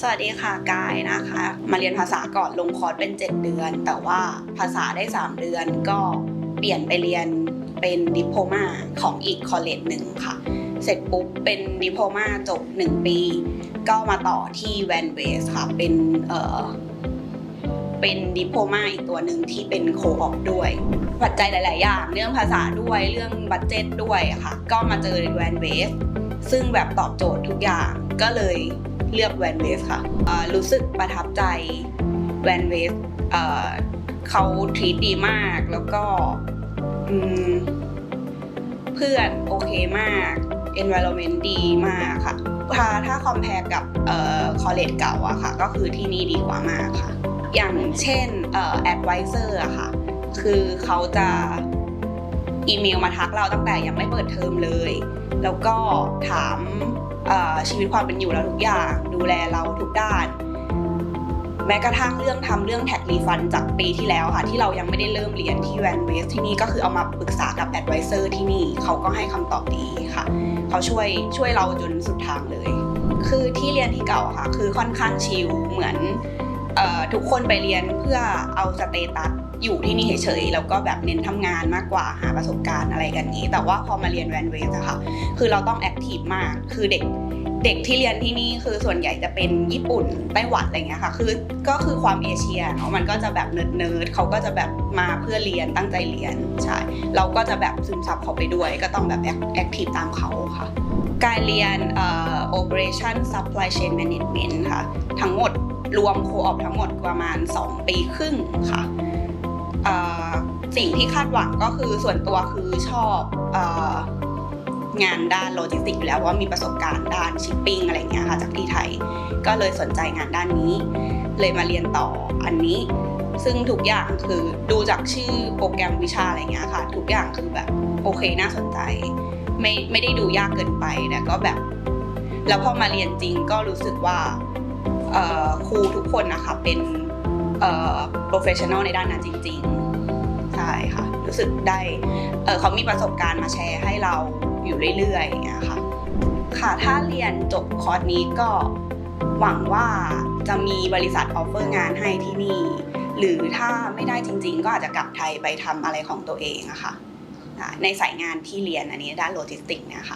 สวัสดีค่ะกายนะคะ มาเรียนภาษาก่อนลงคอร์สเป็น 7 เดือน แต่ว่าภาษาได้ 3 เดือนก็เปลี่ยนไปเรียนเป็นดิโพมาของอีกคอลเลจหนึ่งค่ะ เสร็จปุ๊บเป็นดิโพมาจบ 1 ปี ก็มาต่อที่แวนเวสค่ะเป็นเอ่อเป็นดิโพมาอีกตัวหนึ่งที่เป็นโคออปด้วย ปัจจัยหลาย ๆ อย่าง เรื่องภาษาด้วยเรื่องบัตเจ็ตด้วยค่ะ ก็มาเจอแวนเวส ซึ่งแบบตอบโจทย์ทุกอย่างก็เลยเลือกแวนเวสค่ะรู้สึกประทับใจแวนเวสเขาทีดีมากแล้วก็เพื่อนโอเคมาก environment ดีมากค่ะถ้าถ้าคอมเพลกับเอ่อคอลเลจเก่าอะค่ะ ก็คือที่นี่ดีกว่ามากค่ะ อย่างเช่นเอ่อ advisor อะค่ะ คือเขาจะอีเมลมาทักเราตั้งแต่ยังไม่เปิดเทอมเลย แล้วก็ถามชีวิตความเป็นอยู่เราทุกอย่าง ดูแลเราทุกด้าน แม้กระทั่งเรื่องทำเรื่องแท็กรีฟันจากปีที่แล้วค่ะ ที่เรายังไม่ได้เริ่มเรียนที่แวนเวสที่นี่ก็คือเอามาปรึกษากับแอดไวเซอร์ที่นี่เขาก็ให้คำตอบดีค่ะ เขาช่วยช่วยเราจนสุดทางเลย คือที่เรียนที่เก่าค่ะ คือค่อนข้างชิลเหมือน ทุกคนไปเรียนเพื่อเอาสเตตัสอยู่ที่นี่เฉยๆแล้วก็แบบเน้นทำงานมากกว่าหาประสบการณ์อะไรกันนี้ แต่ว่าพอมาเรียนแวนเวสอะค่ะ คือเราต้องแอคทีฟมาก คือเด็ก เด็กที่เรียนที่นี่คือส่วนใหญ่จะเป็นญี่ปุ่นไต้หวันอะไรเงี้ยค่ะ คือก็คือความเอเชียเนาะมันก็จะแบบเนิร์ดเนิร์ดเขาก็จะแบบมาเพื่อเรียนตั้งใจเรียนใช่เราก็จะแบบซึมซับเขาไปด้วย ก็ต้องแบบแอคทีฟตามเขาค่ะ การเรียนเอ่อ operation supply chain management ค่ะ ทั้งหมดรวมโคออปทั้งหมดประมาณ 2 ปีครึ่งค่ะสิ่งที่คาดหวังก็คือส่วนตัวคือชอบ งานด้านโลจิสติกอยู่แล้วเพราะว่ามีประสบการณ์ด้านชิปปิ้งอะไรเงี้ยค่ะจากที่ไทย ก็เลยสนใจงานด้านนี้ เลยมาเรียนต่ออันนี้ ซึ่งทุกอย่างคือดูจากชื่อโปรแกรมวิชาอะไรเงี้ยค่ะ ทุกอย่างคือแบบโอเคน่าสนใจ ไม่ไม่ได้ดูยากเกินไปแต่ก็แบบ แล้วพอมาเรียนจริงก็รู้สึกว่าครูทุกคนนะคะเป็น professional ในด้านนั้นจริง ๆ ใช่ค่ะ รู้สึกได้เขามีประสบการณ์มาแชร์ให้เรา อยู่เรื่อยๆอย่างเงี้ยค่ะค่ะถ้าเรียนจบคอร์สนี้ก็หวังว่าจะมีบริษัทออฟเฟอร์งานให้ที่นี่ หรือถ้าไม่ได้จริง ๆ ก็อาจจะกลับไทยไปทำอะไรของตัวเองอะค่ะในสายงานที่เรียนอันนี้ด้านโลจิสติกส์เนี่ยค่ะ